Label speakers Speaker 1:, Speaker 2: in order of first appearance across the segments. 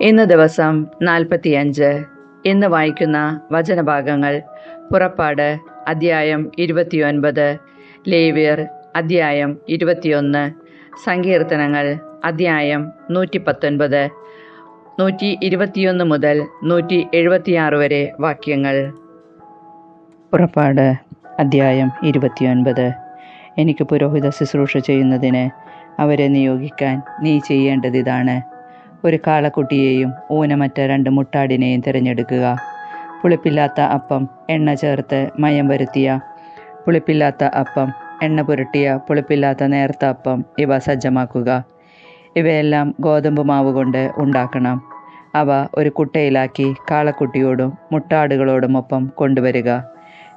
Speaker 1: ഇന്ന് ദിവസം നാൽപ്പത്തിയഞ്ച് ഇന്ന് വായിക്കുന്ന വചനഭാഗങ്ങൾ. പുറപ്പാട് അദ്ധ്യായം ഇരുപത്തിയൊൻപത് ലേവ്യർ അദ്ധ്യായം ഇരുപത്തിയൊന്ന് സങ്കീർത്തനങ്ങൾ അദ്ധ്യായം നൂറ്റി പത്തൊൻപത് നൂറ്റി ഇരുപത്തിയൊന്ന് മുതൽ നൂറ്റി എഴുപത്തിയാറ് വരെ വാക്യങ്ങൾ. പുറപ്പാട് അദ്ധ്യായം ഇരുപത്തിയൊൻപത് എനിക്ക് പുരോഹിത ശുശ്രൂഷ ചെയ്യുന്നതിന് അവരെ നിയോഗിക്കാൻ നീ ചെയ്യേണ്ടത് ഇതാണ് ഒരു കാളക്കുട്ടിയെയും ഊനമറ്റ രണ്ട് മുട്ടാടിനെയും തിരഞ്ഞെടുക്കുക. പുളിപ്പില്ലാത്ത അപ്പം എണ്ണ ചേർത്ത് മയം വരുത്തിയ. പുളിപ്പില്ലാത്ത അപ്പം എണ്ണ പുരട്ടിയ. പുളിപ്പില്ലാത്ത നേർത്ത അപ്പം ഇവ സജ്ജമാക്കുക. ഇവയെല്ലാം ഗോതമ്പ് മാവ് കൊണ്ട് ഉണ്ടാക്കണം. അവ ഒരു കുട്ടയിലാക്കി കാളക്കുട്ടിയോടും മുട്ടാടുകളോടുമൊപ്പം കൊണ്ടുവരിക.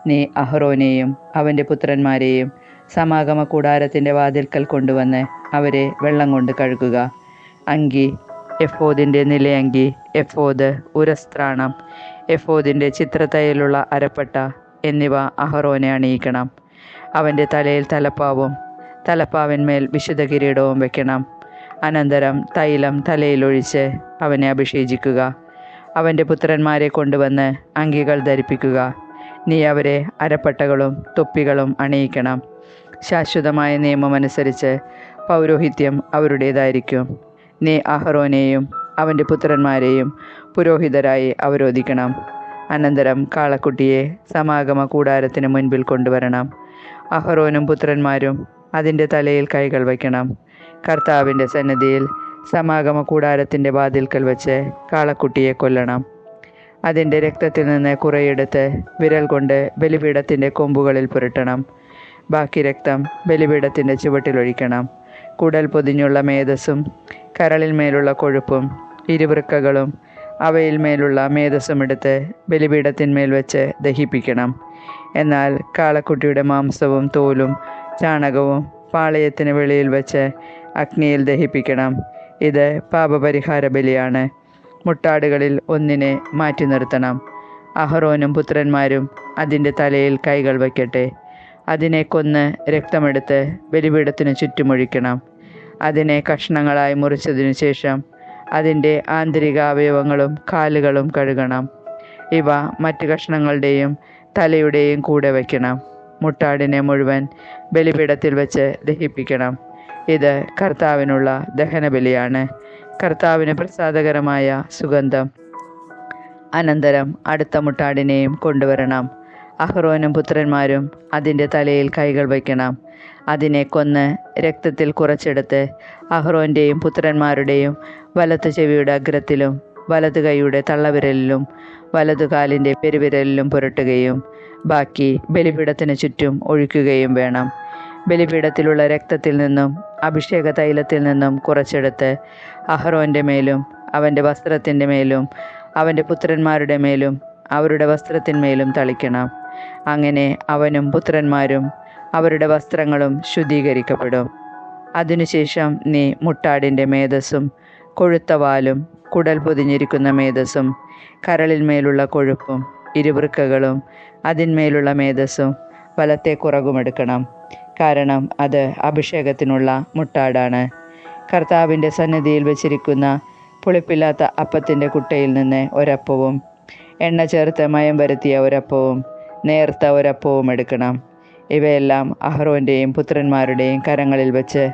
Speaker 1: നീ അഹ്റോനെയും അവന്റെ പുത്രന്മാരെയും സമാഗമ കൂടാരത്തിന്റെ വാതിൽക്കൽ കൊണ്ടുവന്ന് അവരെ വെള്ളം കൊണ്ട് കഴുകുക. അങ്കി എഫോദിന്റെ നിലയങ്കി എഫോദ് ഉരസ്ത്രാണം. എഫോദിന്റെ ചിത്രത്തയിലുള്ള അരപ്പട്ട എന്നിവ അഹറോനെ അണിയിക്കണം. അവന്റെ തലയിൽ തലപ്പാവും. തലപ്പാവിന്മേൽ വിശുദ്ധ കിരീടവും വെക്കണം. അനന്തരം തൈലം തലയിലൊഴിച്ച് അവനെ അഭിഷേചിക്കുക. അവന്റെ പുത്രന്മാരെ കൊണ്ടുവന്ന് അങ്കികൾ ധരിപ്പിക്കുക. നീ അവരെ അരപ്പട്ടകളും തൊപ്പികളും അണിയിക്കണം. ശാശ്വതമായ നിയമമനുസരിച്ച് പൗരോഹിത്യം അവരുടേതായിരിക്കും. നീ അഹറോനെയും അവന്റെ പുത്രന്മാരെയും പുരോഹിതരായി അവരോധിക്കണം. അനന്തരം കാളക്കുട്ടിയെ സമാഗമ കൂടാരത്തിന് മുൻപിൽ കൊണ്ടുവരണം. അഹറോനും പുത്രന്മാരും അതിന്റെ തലയിൽ കൈകൾ വയ്ക്കണം. കർത്താവിന്റെ സന്നിധിയിൽ സമാഗമ കൂടാരത്തിന്റെ വാതിൽക്കൽ വെച്ച് കാളക്കുട്ടിയെ കൊല്ലണം. അതിന്റെ രക്തത്തിൽ നിന്ന് കുറെയെടുത്ത് വിരൽ കൊണ്ട് ബലിപീഠത്തിന്റെ കൊമ്പുകളിൽ പുരട്ടണം. ബാക്കി രക്തം ബലിപീഠത്തിന്റെ ചുവട്ടിലൊഴിക്കണം കുടൽ പൊതിഞ്ഞുള്ള മേധസ്സും കരളിൽ മേലുള്ള കൊഴുപ്പും ഇരുവൃക്കകളും അവയിൽ മേലുള്ള മേധസ്സും എടുത്ത് ബലിപീഠത്തിന്മേൽ വെച്ച് ദഹിപ്പിക്കണം. എന്നാൽ കാളക്കുട്ടിയുടെ മാംസവും തോലും ചാണകവും പാളയത്തിന് വെളിയിൽ വെച്ച് അഗ്നിയിൽ ദഹിപ്പിക്കണം. ഇത് പാപപരിഹാര ബലിയാണ്. മുട്ടാടുകളിൽ ഒന്നിനെ മാറ്റി നിർത്തണം. അഹറോനും പുത്രന്മാരും അതിന്റെ തലയിൽ കൈകൾ വയ്ക്കട്ടെ. അതിനെ കൊന്ന് രക്തമെടുത്ത് ബലിപീഠത്തിന് ചുറ്റുമൊഴിക്കണം. അതിനെ കഷ്ണങ്ങളായി മുറിച്ചതിനു ശേഷം അതിന്റെ ആന്തരിക അവയവങ്ങളും കാലുകളും കഴുകണം. ഇവ മറ്റ് കഷ്ണങ്ങളുടെയും തലയുടെയും കൂടെ വയ്ക്കണം. മുട്ടാടിനെ മുഴുവൻ ബലിപീഠത്തിൽ വെച്ച് ദഹിപ്പിക്കണം. ഇത് കർത്താവിനുള്ള ദഹനബലിയാണ്. കർത്താവിന് പ്രസാദകരമായ സുഗന്ധം. അനന്തരം അടുത്ത മുട്ടാടിനെയും കൊണ്ടുവരണം. അഹ്റോനും പുത്രന്മാരും അതിന്റെ തലയിൽ കൈകൾ വയ്ക്കണം. അതിനെ കൊന്ന് രക്തത്തിൽ കുറച്ചെടുത്ത് അഹ്റോന്റെയും പുത്രന്മാരുടെയും വലത്ത് ചെവിയുടെ അഗ്രത്തിലും വലത് കൈയുടെ തള്ളവിരലിലും വലതു കാലിന്റെ പെരുവിരലിലും പുരട്ടുകയും ബാക്കി ബലിപീഠത്തിന് ചുറ്റും ഒഴിക്കുകയും വേണം. ബലിപീഠത്തിലുള്ള രക്തത്തിൽ നിന്നും അഭിഷേക തൈലത്തിൽ നിന്നും കുറച്ചെടുത്ത് അഹ്റോന്റെ മേലും അവന്റെ വസ്ത്രത്തിന്റെ മേലും അവന്റെ പുത്രന്മാരുടെ മേലും അവരുടെ വസ്ത്രത്തിന്മേലും തളിക്കണം. അങ്ങനെ അവനും പുത്രന്മാരും അവരുടെ വസ്ത്രങ്ങളും ശുദ്ധീകരിക്കപ്പെടും. അതിനുശേഷം നീ മുട്ടാടിന്റെ മേധസ്സും കൊഴുത്ത വാലും കുടൽ പൊതിഞ്ഞിരിക്കുന്ന മേധസ്സും കരളിന്മേലുള്ള കൊഴുപ്പും ഇരുവൃക്കകളും അതിന്മേലുള്ള മേധസ്സും വലത്തെ കുറകുമെടുക്കണം കാരണം അത് അഭിഷേകത്തിനുള്ള മുട്ടാടാണ്. കർത്താവിന്റെ സന്നിധിയിൽ വച്ചിരിക്കുന്ന പുളിപ്പില്ലാത്ത അപ്പത്തിന്റെ കുട്ടയിൽ നിന്ന് ഒരപ്പവും എണ്ണ ചേർത്ത് മയം വരുത്തിയ ഒരപ്പവും നേർത്ത ഒരപ്പവും എടുക്കണം. ഇവയെല്ലാം അഹ്റോന്റെയും പുത്രന്മാരുടെയും കരങ്ങളിൽ വച്ച്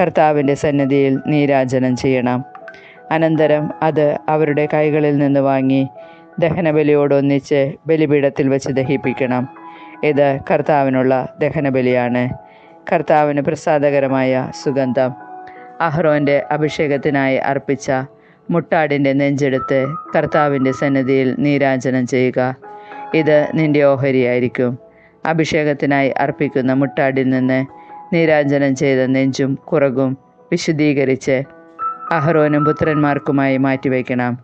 Speaker 1: കർത്താവിന്റെ സന്നിധിയിൽ നീരാജനം ചെയ്യണം. അനന്തരം അത് അവരുടെ കൈകളിൽ നിന്ന് വാങ്ങി ദഹനബലിയോടൊന്നിച്ച് ബലിപീഠത്തിൽ വെച്ച് ദഹിപ്പിക്കണം. ഇത് കർത്താവിനുള്ള ദഹനബലിയാണ്. കർത്താവിന് പ്രസാദകരമായ സുഗന്ധം. അഹ്റോന്റെ അഭിഷേകത്തിനായി അർപ്പിച്ച മുട്ടാടിന്റെ നെഞ്ചെടുത്ത് കർത്താവിന്റെ സന്നിധിയിൽ നീരാജനം ചെയ്യുക. ഇത് നിന്റെ ഓഹരിയായിരിക്കും. അഭിഷേകത്തിനായി അർപ്പിക്കുന്ന മുട്ടാടിൽ നിന്ന് നീരാഞ്ജനം ചെയ്ത നെഞ്ചും കുറകും വിശുദ്ധീകരിച്ച് അഹ്റോനും പുത്രന്മാർക്കുമായി മാറ്റിവെക്കണം.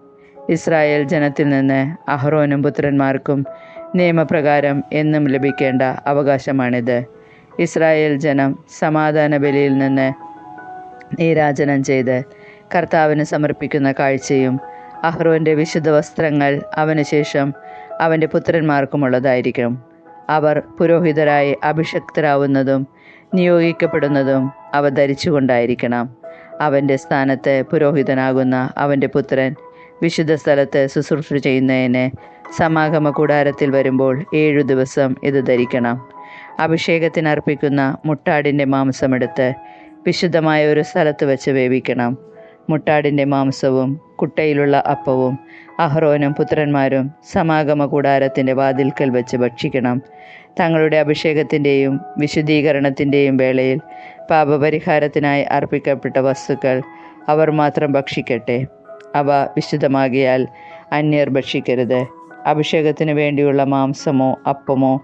Speaker 1: ഇസ്രായേൽ ജനത്തിൽ നിന്ന് അഹ്റോനും പുത്രന്മാർക്കും നിയമപ്രകാരം എന്നും ലഭിക്കേണ്ട അവകാശമാണിത്. ഇസ്രായേൽ ജനം സമാധാന ബലിയിൽ നിന്ന് നീരാജനം ചെയ്ത് കർത്താവിന് സമർപ്പിക്കുന്ന കാഴ്ചയും അഹ്റോന്റെ വിശുദ്ധ വസ്ത്രങ്ങൾ അവന് ശേഷം അവന്റെ പുത്രന്മാർക്കുമുള്ളതായിരിക്കും. അവർ പുരോഹിതരായി അഭിഷക്തരാവുന്നതും നിയോഗിക്കപ്പെടുന്നതും അവ ധരിച്ചുകൊണ്ടായിരിക്കണം. അവന്റെ സ്ഥാനത്ത് പുരോഹിതനാകുന്ന അവന്റെ പുത്രൻ വിശുദ്ധ സ്ഥലത്ത് ശുശ്രൂഷ ചെയ്യുന്നതിന് സമാഗമ കൂടാരത്തിൽ വരുമ്പോൾ ഏഴു ദിവസം ഇത് ധരിക്കണം. അഭിഷേകത്തിനർപ്പിക്കുന്ന മുട്ടാടിന്റെ മാംസമെടുത്ത് വിശുദ്ധമായ ഒരു സ്ഥലത്ത് വെച്ച് വേവിക്കണം. മുട്ടാടിന്റെ മാംസവും കുട്ടയിലുള്ള അപ്പവും അഹ്റോനും പുത്രന്മാരും സമാഗമ കൂടാരത്തിന്റെ വാതിൽക്കൽ വെച്ച് ഭക്ഷിക്കണം. തങ്ങളുടെ അഭിഷേകത്തിന്റെയും വിശുദ്ധീകരണത്തിന്റെയും വേളയിൽ പാപപരിഹാരത്തിനായി അർപ്പിക്കപ്പെട്ട വസ്തുക്കൾ അവർ മാത്രം ഭക്ഷിക്കട്ടെ. അവ വിശുദ്ധമാകിയാൽ അന്യർ ഭക്ഷിക്കരുത്. അഭിഷേകത്തിന് വേണ്ടിയുള്ള മാംസമോ അപ്പമോ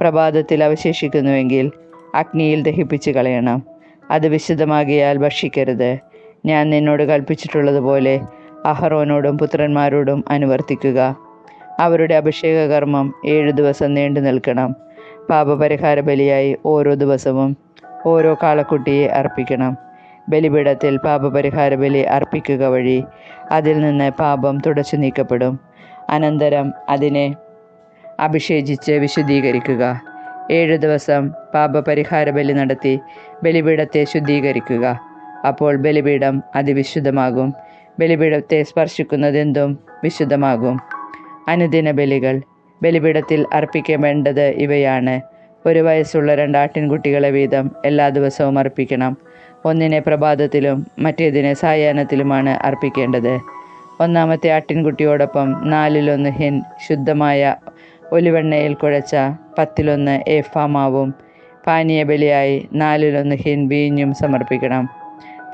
Speaker 1: പ്രഭാതത്തിൽ അവശേഷിക്കുന്നുവെങ്കിൽ അഗ്നിയിൽ ദഹിപ്പിച്ച് കളയണം. അത് വിശുദ്ധമാകിയാൽ ഭക്ഷിക്കരുത്. ഞാൻ നിന്നോട് കൽപ്പിച്ചിട്ടുള്ളതുപോലെ അഹറോനോടും പുത്രന്മാരോടും അനുവർത്തിക്കുക. അവരുടെ അഭിഷേക കർമ്മം ഏഴു ദിവസം നീണ്ടു നിൽക്കണം. പാപപരിഹാര ബലിയായി ഓരോ ദിവസവും ഓരോ കാളക്കുട്ടിയെ അർപ്പിക്കണം. ബലിപീഠത്തിൽ പാപപരിഹാര ബലി അർപ്പിക്കുക വഴി അതിൽ നിന്ന് പാപം തുടച്ചു നീക്കപ്പെടും. അനന്തരം അതിനെ അഭിഷേചിച്ച് വിശുദ്ധീകരിക്കുക. ഏഴു ദിവസം പാപപരിഹാര ബലി നടത്തി ബലിപീഠത്തെ ശുദ്ധീകരിക്കുക. അപ്പോൾ ബലിപീഠം അതിവിശുദ്ധമാകും. ബലിപീഠത്തെ സ്പർശിക്കുന്നതെന്തും വിശുദ്ധമാകും. അനുദിന ബലികൾ. ബലിപീഠത്തിൽ അർപ്പിക്കേണ്ടത് ഇവയാണ്. ഒരു വയസ്സുള്ള രണ്ടാട്ടിൻകുട്ടികളെ വീതം എല്ലാ ദിവസവും അർപ്പിക്കണം. ഒന്നിനെ പ്രഭാതത്തിലും മറ്റേതിനെ സായാഹ്നത്തിലുമാണ് അർപ്പിക്കേണ്ടത്. ഒന്നാമത്തെ ആട്ടിൻകുട്ടിയോടൊപ്പം നാലിലൊന്ന് ഹിൻ ശുദ്ധമായ ഒലിവെണ്ണയിൽ കുഴച്ച പത്തിലൊന്ന് ഏഫാമാവും. പാനീയ ബലിയായി നാലിലൊന്ന് ഹിൻ വീഞ്ഞും സമർപ്പിക്കണം.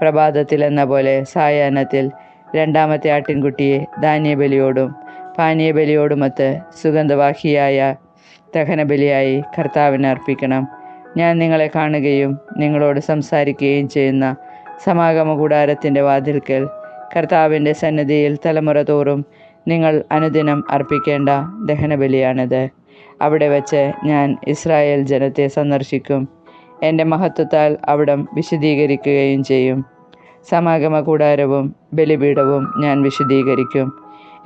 Speaker 1: പ്രഭാതത്തിൽ എന്ന പോലെ സായാഹ്നത്തിൽ രണ്ടാമത്തെ ആട്ടിൻകുട്ടിയെ ധാന്യബലിയോടും പാനീയബലിയോടുമൊത്ത് സുഗന്ധവാഹിയായ ദഹനബലിയായി കർത്താവിന് അർപ്പിക്കണം. ഞാൻ നിങ്ങളെ കാണുകയും നിങ്ങളോട് സംസാരിക്കുകയും ചെയ്യുന്ന സമാഗമ കൂടാരത്തിന്റെ വാതിൽക്കൽ കർത്താവിന്റെ സന്നിധിയിൽ തലമുറ തോറും നിങ്ങൾ അനുദിനം അർപ്പിക്കേണ്ട ദഹനബലിയാണിത്. അവിടെ വച്ച് ഞാൻ ഇസ്രായേൽ ജനത്തെ സന്ദർശിക്കും. എന്റെ മഹത്വത്താൽ അവിടം വിശദീകരിക്കുകയും ചെയ്യും. സമാഗമ കൂടാരവും ബലിപീഠവും ഞാൻ വിശദീകരിക്കും.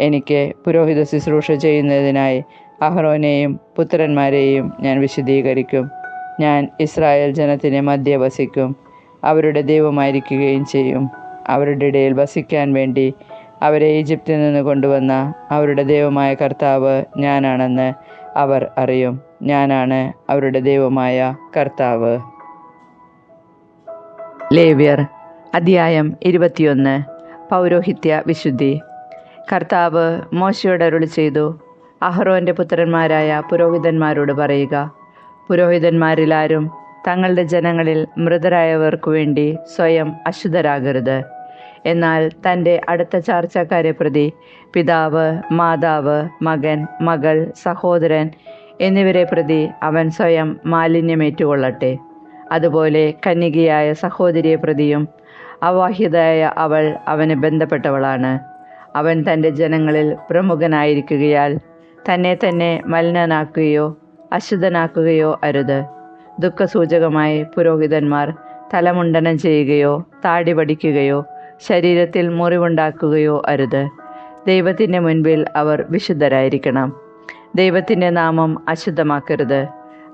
Speaker 1: എനിക്ക് പുരോഹിത ശുശ്രൂഷ ചെയ്യുന്നതിനായി അഹ്റോനെയും പുത്രന്മാരെയും ഞാൻ വിശദീകരിക്കും. ഞാൻ ഇസ്രായേൽ ജനത്തിന് മധ്യ വസിക്കും അവരുടെ ദൈവമായിരിക്കുകയും ചെയ്യും. അവരുടെ ഇടയിൽ വസിക്കാൻ വേണ്ടി അവരെ ഈജിപ്തിൽ നിന്ന് കൊണ്ടുവന്ന അവരുടെ ദൈവമായ കർത്താവ് ഞാനാണെന്ന് അവർ അറിയും. ഞാനാണ് അവരുടെ ദൈവമായ കർത്താവ്. ലേവ്യർ അധ്യായം ഇരുപത്തിയൊന്ന്. പൗരോഹിത്യ വിശുദ്ധി. കർത്താവ് മോശയോട് അരുളി ചെയ്തു അഹ്റോന്റെ പുത്രന്മാരായ പുരോഹിതന്മാരോട് പറയുക പുരോഹിതന്മാരിലാരും തങ്ങളുടെ ജനങ്ങളിൽ മൃതരായവർക്കു വേണ്ടി സ്വയം അശുദ്ധരാകരുത്. എന്നാൽ തന്റെ അടുത്ത ചാർച്ചക്കാരെ പ്രതി പിതാവ് മാതാവ് മകൻ മകൾ സഹോദരൻ എന്നിവരെ പ്രതി അവൻ സ്വയം മാലിന്യമേറ്റുകൊള്ളട്ടെ. അതുപോലെ കന്യകയായ സഹോദരിയെ പ്രതിയും അവാഹിതയായ അവൾ അവന് ബന്ധപ്പെട്ടവളാണ്. അവൻ തന്റെ ജനങ്ങളിൽ പ്രമുഖനായിരിക്കുകയാൽ തന്നെ തന്നെ മലിനനാക്കുകയോ അശുദ്ധനാക്കുകയോ അരുത്. ദുഃഖസൂചകമായി പുരോഹിതന്മാർ തലമുണ്ടനം ചെയ്യുകയോ താടി പഠിക്കുകയോ ശരീരത്തിൽ മുറിവുണ്ടാക്കുകയോ അരുത്. ദൈവത്തിന്റെ മുൻപിൽ അവർ വിശുദ്ധരായിരിക്കണം. ദൈവത്തിന്റെ നാമം അശുദ്ധമാക്കരുത്.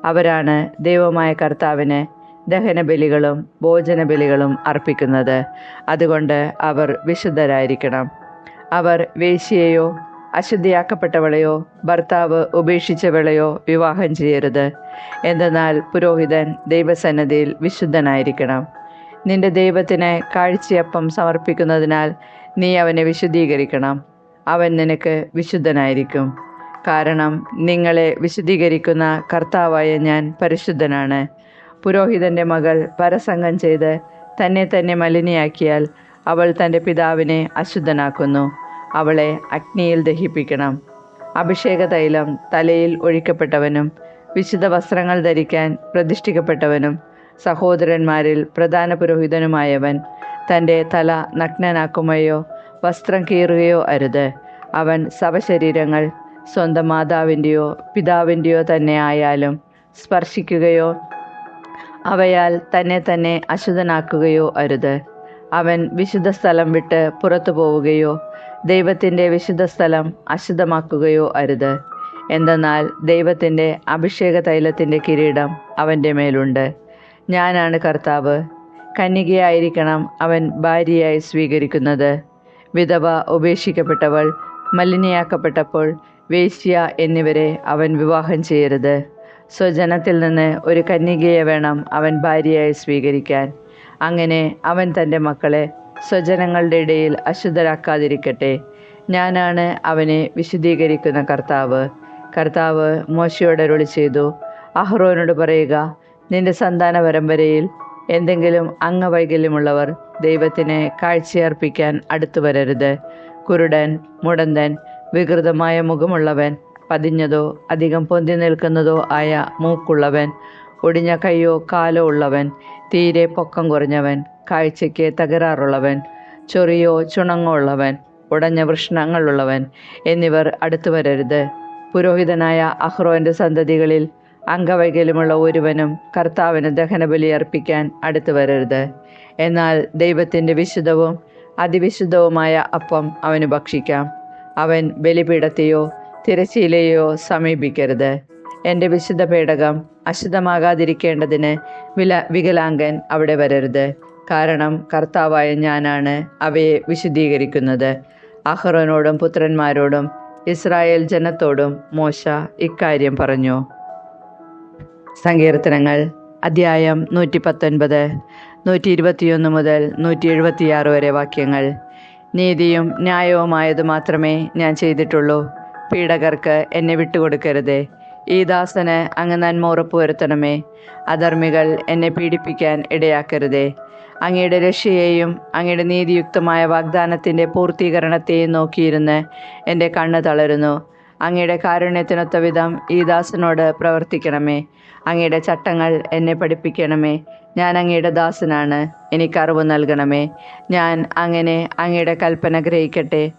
Speaker 1: അവരാണ് ദൈവമായ കർത്താവിന് ദഹനബലികളും ഭോജനബലികളും അർപ്പിക്കുന്നത്. അതുകൊണ്ട് അവർ വിശുദ്ധരായിരിക്കണം. അവർ വേശ്യയോ അശുദ്ധിയാക്കപ്പെട്ടവളെയോ ഭർത്താവ് ഉപേക്ഷിച്ചവളെയോ വിവാഹം ചെയ്യരുത്. എന്തെന്നാൽ പുരോഹിതൻ ദൈവസന്നദ്ധിയിൽ വിശുദ്ധനായിരിക്കണം. നിന്റെ ദൈവത്തിന് കാഴ്ചയപ്പം സമർപ്പിക്കുന്നതിനാൽ നീ അവനെ വിശുദ്ധീകരിക്കണം. അവൻ നിനക്ക് വിശുദ്ധനായിരിക്കും. കാരണം നിങ്ങളെ വിശദീകരിക്കുന്ന കർത്താവായ ഞാൻ പരിശുദ്ധനാണ്. പുരോഹിതന്റെ മകൾ പരസംഗം ചെയ്ത് തന്നെ തന്നെ മലിനയാക്കിയാൽ അവൾ തന്റെ പിതാവിനെ അശുദ്ധനാക്കുന്നു. അവളെ അഗ്നിയിൽ ദഹിപ്പിക്കണം. അഭിഷേക തൈലം തലയിൽ ഒഴിക്കപ്പെട്ടവനും വിശുദ്ധ വസ്ത്രങ്ങൾ ധരിക്കാൻ പ്രതിഷ്ഠിക്കപ്പെട്ടവനും സഹോദരന്മാരിൽ പ്രധാന പുരോഹിതനുമായവൻ തന്റെ തല നഗ്നനാക്കുമയോ വസ്ത്രം കീറുകയോ അരുത്. അവൻ സവശരീരങ്ങൾ സ്വന്തം മാതാവിന്റെയോ പിതാവിന്റെയോ തന്നെ ആയാലും സ്പർശിക്കുകയോ അവയാൽ തന്നെ തന്നെ അശുദ്ധനാക്കുകയോ അരുത്. അവൻ വിശുദ്ധ സ്ഥലം വിട്ട് പുറത്തു പോവുകയോ ദൈവത്തിന്റെ വിശുദ്ധ സ്ഥലം അശുദ്ധമാക്കുകയോ അരുത്. എന്തെന്നാൽ ദൈവത്തിന്റെ അഭിഷേക തൈലത്തിന്റെ കിരീടം അവന്റെ മേലുണ്ട്. ഞാനാണ് കർത്താവ്. കന്യകയായിരിക്കണം അവൻ ഭാര്യയായി സ്വീകരിക്കുന്നത്. വിധവ ഉപേക്ഷിക്കപ്പെട്ടവൾ മലിനയാക്കപ്പെട്ടപ്പോൾ വേശ്യ എന്നിവരെ അവൻ വിവാഹം ചെയ്യരുത്. സ്വജനത്തിൽ നിന്ന് ഒരു കന്യകയെ വേണം അവൻ ഭാര്യയായി സ്വീകരിക്കാൻ. അങ്ങനെ അവൻ തന്റെ മക്കളെ സ്വജനങ്ങളുടെ ഇടയിൽ അശുദ്ധരാക്കാതിരിക്കട്ടെ. ഞാനാണ് അവനെ വിശുദ്ധീകരിക്കുന്ന കർത്താവ്. കർത്താവ് മോശയോട് അരുളി ചെയ്തു. അഹ്റോനോട് പറയുക നിന്റെ സന്താന പരമ്പരയിൽ എന്തെങ്കിലും അംഗവൈകല്യമുള്ളവർ ദൈവത്തിന് കാഴ്ചയർപ്പിക്കാൻ അടുത്തു വരരുത് കുരുടൻ മുടന്തൻ വികൃതമായ മുഖമുള്ളവൻ. പതിഞ്ഞതോ അധികം പൊന്തി നിൽക്കുന്നതോ ആയ മൂക്കുള്ളവൻ. ഒടിഞ്ഞ കൈയോ കാലോ ഉള്ളവൻ. തീരെ പൊക്കം കുറഞ്ഞവൻ. കാഴ്ചയ്ക്ക് തകരാറുള്ളവൻ. ചൊറിയോ ചുണങ്ങോ ഉള്ളവൻ. ഉടഞ്ഞ വൃഷ്ണങ്ങളുള്ളവൻ എന്നിവർ അടുത്തു വരരുത്. പുരോഹിതനായ അഹ്റോന്റെ സന്തതികളിൽ അംഗവൈകല്യമുള്ള ഒരുവനും കർത്താവിന് ദഹനബലി അർപ്പിക്കാൻ അടുത്തു വരരുത്. എന്നാൽ ദൈവത്തിന്റെ വിശുദ്ധവും അതിവിശുദ്ധവുമായ അപ്പം അവന് ഭക്ഷിക്കാം. അവൻ ബലിപീഠത്തെയോ തിരശീലയോ സമീപിക്കരുത്. എന്റെ വിശുദ്ധ പേടകം അശുദ്ധമാകാതിരിക്കേണ്ടതിന് വില വികലാംഗൻ അവിടെ വരരുത്. കാരണം കർത്താവായ ഞാനാണ് അവയെ വിശുദ്ധീകരിക്കുന്നത്. അഹ്റോനോടും പുത്രന്മാരോടും ഇസ്രായേൽ ജനത്തോടും മോശ ഇക്കാര്യം പറഞ്ഞു. സങ്കീർത്തനങ്ങൾ അധ്യായം നൂറ്റി പത്തൊൻപത് നൂറ്റി ഇരുപത്തിയൊന്ന് മുതൽ നൂറ്റി എഴുപത്തിയാറ് വരെ വാക്യങ്ങൾ. നീതിയും ന്യായവുമായത് മാത്രമേ ഞാൻ ചെയ്തിട്ടുള്ളൂ. പീഡകർക്ക് എന്നെ വിട്ടുകൊടുക്കരുതേ. ഈ ദാസന് അങ്ങ് നന്മ ഉറപ്പുവരുത്തണമേ അധർമ്മികൾ എന്നെ പീഡിപ്പിക്കാൻ ഇടയാക്കരുതേ. അങ്ങയുടെ രക്ഷയെയും അങ്ങയുടെ നീതിയുക്തമായ വാഗ്ദാനത്തിന്റെ പൂർത്തീകരണത്തെയും നോക്കിയിരുന്ന് എന്റെ കണ്ണ് തളരുന്നു. അങ്ങയുടെ കാരുണ്യത്തിനൊത്ത വിധം ഈ ദാസനോട് പ്രവർത്തിക്കണമേ. അങ്ങയുടെ ചട്ടങ്ങൾ എന്നെ പഠിപ്പിക്കണമേ. ഞാൻ അങ്ങയുടെ ദാസനാണ്. എനിക്ക് അറിവ് നൽകണമേ. ഞാൻ അങ്ങനെ അങ്ങയുടെ കൽപ്പന ഗ്രഹിക്കട്ടെ.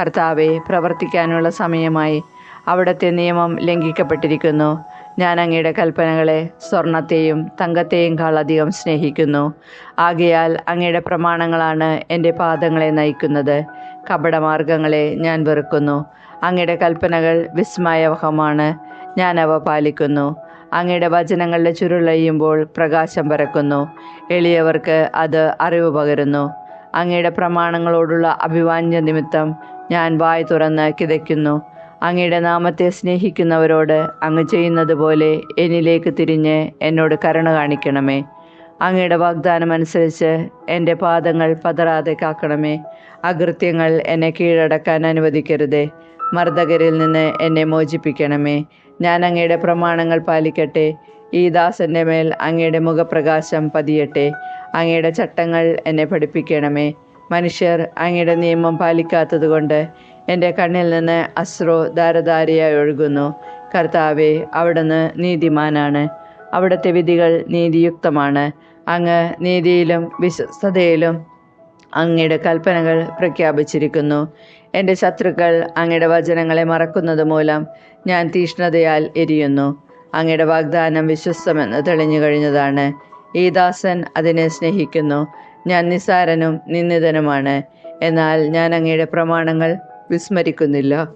Speaker 1: കർത്താവെ പ്രവർത്തിക്കാനുള്ള സമയമായി അവിടുത്തെ നിയമം ലംഘിക്കപ്പെട്ടിരിക്കുന്നു. ഞാൻ അങ്ങയുടെ കൽപ്പനകളെ സ്വർണത്തെയും തങ്കത്തെയും കാളധികം സ്നേഹിക്കുന്നു. ആകയാൽ അങ്ങയുടെ പ്രമാണങ്ങളാണ് എന്റെ പാദങ്ങളെ നയിക്കുന്നത്. കപടമാർഗങ്ങളെ ഞാൻ വെറുക്കുന്നു. അങ്ങയുടെ കൽപ്പനകൾ വിസ്മയവഹമാണ്. ഞാൻ അവ പാലിക്കുന്നു. അങ്ങയുടെ വചനങ്ങളുടെ ചുരുളയുമ്പോൾ പ്രകാശം പരക്കുന്നു. എളിയവർക്ക് അത് അറിവ് പകരുന്നു. അങ്ങയുടെ പ്രമാണങ്ങളോടുള്ള അഭിവാഞ്യ നിമിത്തം ഞാൻ വായ് തുറന്ന് കിതയ്ക്കുന്നു. അങ്ങയുടെ നാമത്തെ സ്നേഹിക്കുന്നവരോട് അങ്ങ് ചെയ്യുന്നത് പോലെ എന്നിലേക്ക് തിരിഞ്ഞ് എന്നോട് കരുണ കാണിക്കണമേ. അങ്ങയുടെ വാഗ്ദാനം അനുസരിച്ച് എന്റെ പാദങ്ങൾ പതറാതെ കാക്കണമേ. അകൃത്യങ്ങൾ എന്നെ കീഴടക്കാൻ അനുവദിക്കരുതേ. മർദ്ദകരിൽ നിന്ന് എന്നെ മോചിപ്പിക്കണമേ. ഞാൻ അങ്ങയുടെ പ്രമാണങ്ങൾ പാലിക്കട്ടെ. ഈ ദാസന്റെ മേൽ അങ്ങയുടെ മുഖപ്രകാശം പതിയട്ടെ. അങ്ങയുടെ ചട്ടങ്ങൾ എന്നെ പഠിപ്പിക്കണമേ. മനുഷ്യർ അങ്ങയുടെ നിയമം പാലിക്കാത്തതുകൊണ്ട് എന്റെ കണ്ണിൽ നിന്ന് അസ്രോ ധാരധാരയായി ഒഴുകുന്നു. കർത്താവെ അവിടുന്ന് നീതിമാനാണ്. അവിടുത്തെ വിധികൾ നീതിയുക്തമാണ്. അങ്ങ് നീതിയിലും വിശ്വസ്തതയിലും അങ്ങയുടെ കൽപ്പനകൾ പ്രഖ്യാപിച്ചിരിക്കുന്നു. എന്റെ ശത്രുക്കൾ അങ്ങയുടെ വചനങ്ങളെ മറക്കുന്നത് മൂലം ഞാൻ തീഷ്ണതയാൽ എരിയുന്നു. അങ്ങയുടെ വാഗ്ദാനം വിശ്വസ്തമെന്ന് തെളിഞ്ഞു കഴിഞ്ഞതാണ്. ഈ ദാസൻ അതിനെ സ്നേഹിക്കുന്നു. ഞാൻ നിസാരനും നിന്ദിതനുമാണ്. എന്നാൽ ഞാൻ അങ്ങയുടെ പ്രമാണങ്ങൾ വിസ്മരിക്കുന്നില്ല.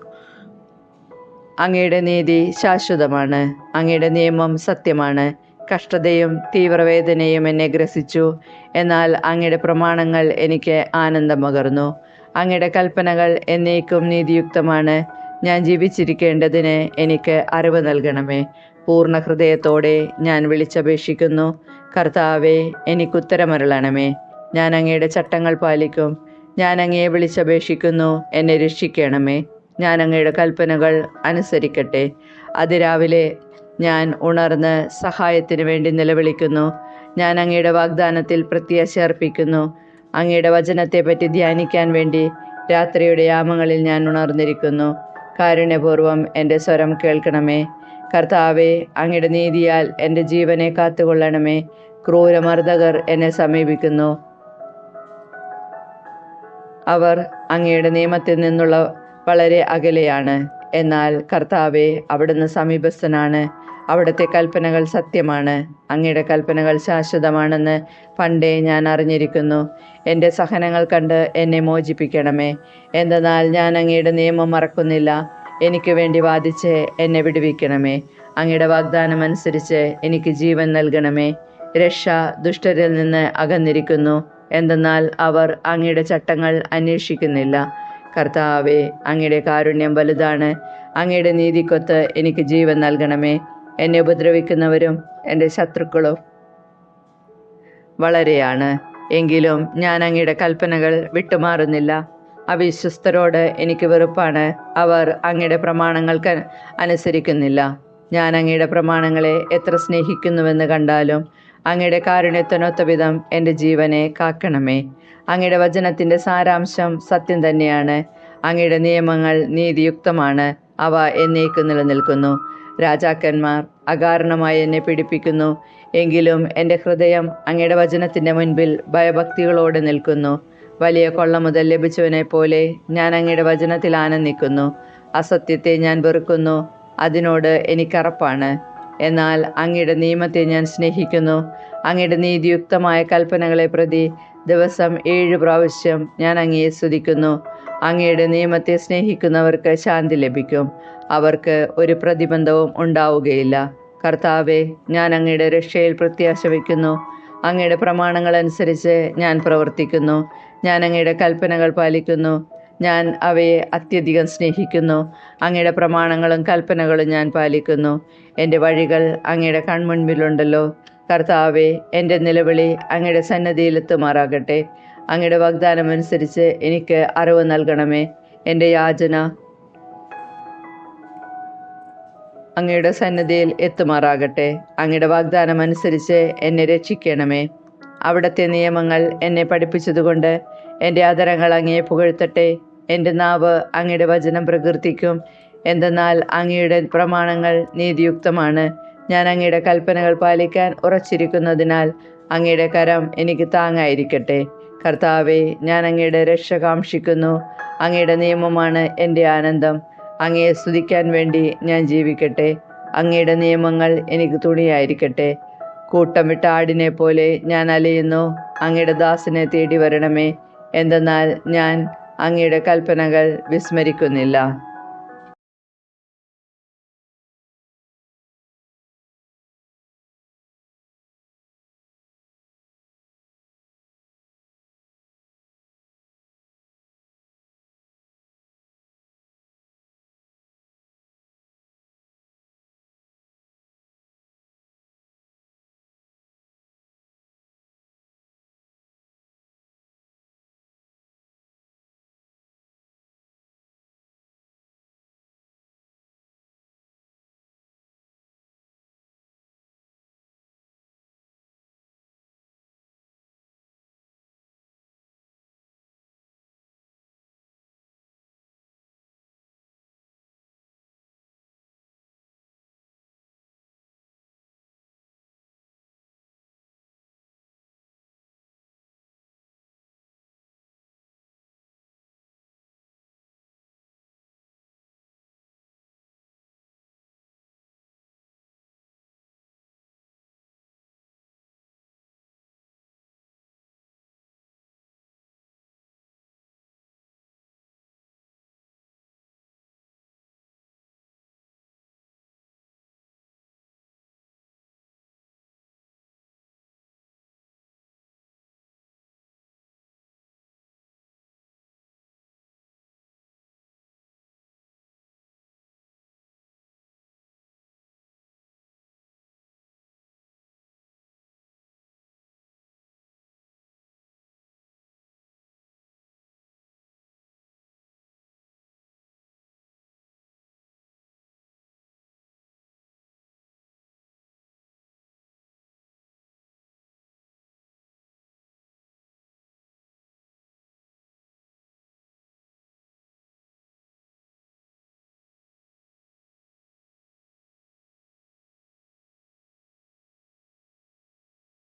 Speaker 1: അങ്ങയുടെ നീതി ശാശ്വതമാണ്. അങ്ങയുടെ നിയമം സത്യമാണ്. കഷ്ടതയും തീവ്രവേദനയും എന്നെ ഗ്രസിച്ചു. എന്നാൽ അങ്ങയുടെ പ്രമാണങ്ങൾ എനിക്ക് ആനന്ദം പകർന്നു. അങ്ങയുടെ കൽപ്പനകൾ എന്നേക്കും നീതിയുക്തമാണ്. ഞാൻ ജീവിച്ചിരിക്കേണ്ടതിന് എനിക്ക് അറിവ് നൽകണമേ. പൂർണ ഹൃദയത്തോടെ ഞാൻ വിളിച്ചപേക്ഷിക്കുന്നു. കർത്താവെ എനിക്കുത്തരമരുളണമേ. ഞാൻ അങ്ങയുടെ ചട്ടങ്ങൾ പാലിക്കും. ഞാൻ അങ്ങയെ വിളിച്ചപേക്ഷിക്കുന്നു. എന്നെ രക്ഷിക്കണമേ. ഞാൻ അങ്ങയുടെ കൽപ്പനകൾ അനുസരിക്കട്ടെ. അതിരാവിലെ ഞാൻ ഉണർന്ന് സഹായത്തിന് വേണ്ടി നിലവിളിക്കുന്നു. ഞാൻ അങ്ങയുടെ വാഗ്ദാനത്തിൽ പ്രത്യാശ അർപ്പിക്കുന്നു അങ്ങയുടെ വചനത്തെപ്പറ്റി ധ്യാനിക്കാൻ വേണ്ടി രാത്രിയുടെ യാമങ്ങളിൽ ഞാൻ ഉണർന്നിരിക്കുന്നു. കാരുണ്യപൂർവം എന്റെ സ്വരം കേൾക്കണമേ. കർത്താവെ അങ്ങയുടെ നീതിയാൽ എന്റെ ജീവനെ കാത്തുകൊള്ളണമേ. ക്രൂരമർദ്ദകർ എന്നെ സമീപിക്കുന്നു. അവർ അങ്ങയുടെ നിയമത്തിൽ നിന്നുള്ള വളരെ അകലെയാണ്. എന്നാൽ കർത്താവെ അവിടുന്ന് സമീപസ്ഥനാണ്. അവിടുത്തെ കൽപ്പനകൾ സത്യമാണ്. അങ്ങയുടെ കൽപ്പനകൾ ശാശ്വതമാണെന്ന് പണ്ടേ ഞാൻ അറിഞ്ഞിരിക്കുന്നു. എന്റെ സഹനങ്ങൾ കണ്ട് എന്നെ മോചിപ്പിക്കണമേ. എന്തെന്നാൽ ഞാൻ അങ്ങയുടെ നിയമം മറക്കുന്നില്ല. എനിക്ക് വേണ്ടി വാദിച്ച് എന്നെ വിടുവിക്കണമേ. അങ്ങയുടെ വാഗ്ദാനം അനുസരിച്ച് എനിക്ക് ജീവൻ നൽകണമേ. രക്ഷ ദുഷ്ടരിൽ നിന്ന് അകന്നിരിക്കുന്നു. എന്തെന്നാൽ അവർ അങ്ങയുടെ ചട്ടങ്ങൾ അന്വേഷിക്കുന്നില്ല. കർത്താവേ അങ്ങയുടെ കാരുണ്യം വലുതാണ്. അങ്ങയുടെ നീതിക്കൊത്ത് എനിക്ക് ജീവൻ നൽകണമേ. എന്നെ ഉപദ്രവിക്കുന്നവരും എന്റെ ശത്രുക്കളും വളരെയാണ്. എങ്കിലും ഞാൻ അങ്ങയുടെ കൽപ്പനകൾ വിട്ടുമാറുന്നില്ല. അവിശ്വസ്തരോട് എനിക്ക് വെറുപ്പാണ്. അവർ അങ്ങയുടെ പ്രമാണങ്ങൾക്ക് അനുസരിക്കുന്നില്ല. ഞാൻ അങ്ങയുടെ പ്രമാണങ്ങളെ എത്ര സ്നേഹിക്കുന്നുവെന്ന് കണ്ടാലും അങ്ങയുടെ കാരുണ്യത്തിനൊത്ത വിധം എന്റെ ജീവനെ കാക്കണമേ. അങ്ങയുടെ വചനത്തിന്റെ സാരാംശം സത്യം തന്നെയാണ്. അങ്ങയുടെ നിയമങ്ങൾ നീതിയുക്തമാണ്. അവ എന്നേക്കും നിലനിൽക്കുന്നു. രാജാക്കന്മാർ അകാരണമായി എന്നെ പീഡിപ്പിക്കുന്നു. എങ്കിലും എന്റെ ഹൃദയം അങ്ങയുടെ വചനത്തിന്റെ മുൻപിൽ ഭയഭക്തികളോടെ നിൽക്കുന്നു. വലിയ കൊള്ള മുതൽ ലഭിച്ചവനെ പോലെ ഞാൻ അങ്ങയുടെ വചനത്തിൽ ആനന്ദിക്കുന്നു. അസത്യത്തെ ഞാൻ വെറുക്കുന്നു. അതിനോട് എനിക്കറപ്പാണ്. എന്നാൽ അങ്ങയുടെ നിയമത്തെ ഞാൻ സ്നേഹിക്കുന്നു. അങ്ങയുടെ നീതിയുക്തമായ കൽപ്പനകളെ പ്രതി ദിവസം ഏഴ് പ്രാവശ്യം ഞാൻ അങ്ങയെ സ്തുതിക്കുന്നു. അങ്ങയുടെ നിയമത്തെ സ്നേഹിക്കുന്നവർക്ക് ശാന്തി ലഭിക്കും. അവർക്ക് ഒരു പ്രതിബന്ധവും ഉണ്ടാവുകയില്ല. കർത്താവെ ഞാൻ അങ്ങയുടെ രക്ഷയിൽ പ്രത്യാശ വയ്ക്കുന്നു. അങ്ങയുടെ പ്രമാണങ്ങൾ അനുസരിച്ച് ഞാൻ പ്രവർത്തിക്കുന്നു. ഞാൻ അങ്ങയുടെ കൽപ്പനകൾ പാലിക്കുന്നു. ഞാൻ അവയെ അത്യധികം സ്നേഹിക്കുന്നു. അങ്ങയുടെ പ്രമാണങ്ങളും കൽപ്പനകളും ഞാൻ പാലിക്കുന്നു. എന്റെ വഴികൾ അങ്ങയുടെ കൺമുൻപിലുണ്ടല്ലോ. കർത്താവെ എന്റെ നിലവിളി അങ്ങയുടെ സന്നദ്ധിയിലെത്തുമാറാകട്ടെ അങ്ങയുടെ വാഗ്ദാനം അനുസരിച്ച് എനിക്ക് അറിവ് നൽകണമേ. എന്റെ യാചന അങ്ങയുടെ സന്നദ്ധിയിൽ എത്തുമാറാകട്ടെ. അങ്ങയുടെ വാഗ്ദാനം അനുസരിച്ച് എന്നെ രക്ഷിക്കണമേ. അവിടുത്തെ നിയമങ്ങൾ എന്നെ പഠിപ്പിച്ചതുകൊണ്ട് എന്റെ ആദരങ്ങൾ അങ്ങയെ പുകഴ്ത്തട്ടെ. എന്റെ നാവ് അങ്ങയുടെ വചനം പ്രകീർത്തിക്കും. എന്തെന്നാൽ അങ്ങയുടെ പ്രമാണങ്ങൾ നീതിയുക്തമാണ്. ഞാൻ അങ്ങയുടെ കൽപ്പനകൾ പാലിക്കാൻ ഉറച്ചിരിക്കുന്നതിനാൽ അങ്ങയുടെ കരം എനിക്ക് താങ്ങായിരിക്കട്ടെ. കർത്താവെ ഞാൻ അങ്ങയുടെ രക്ഷ കാക്ഷിക്കുന്നു. അങ്ങയുടെ നിയമമാണ് എന്റെ ആനന്ദം. അങ്ങയെ സ്തുതിക്കാൻ വേണ്ടി ഞാൻ ജീവിക്കട്ടെ. അങ്ങയുടെ നിയമങ്ങൾ എനിക്ക് തുണിയായിരിക്കട്ടെ. കൂട്ടം വിട്ട ആടിനെ പോലെ ഞാൻ അലയുന്നു. അങ്ങയുടെ ദാസനെ തേടി വരണമേ. എന്തെന്നാൽ ഞാൻ അങ്ങയുടെ കൽപ്പനകൾ വിസ്മരിക്കുന്നില്ല.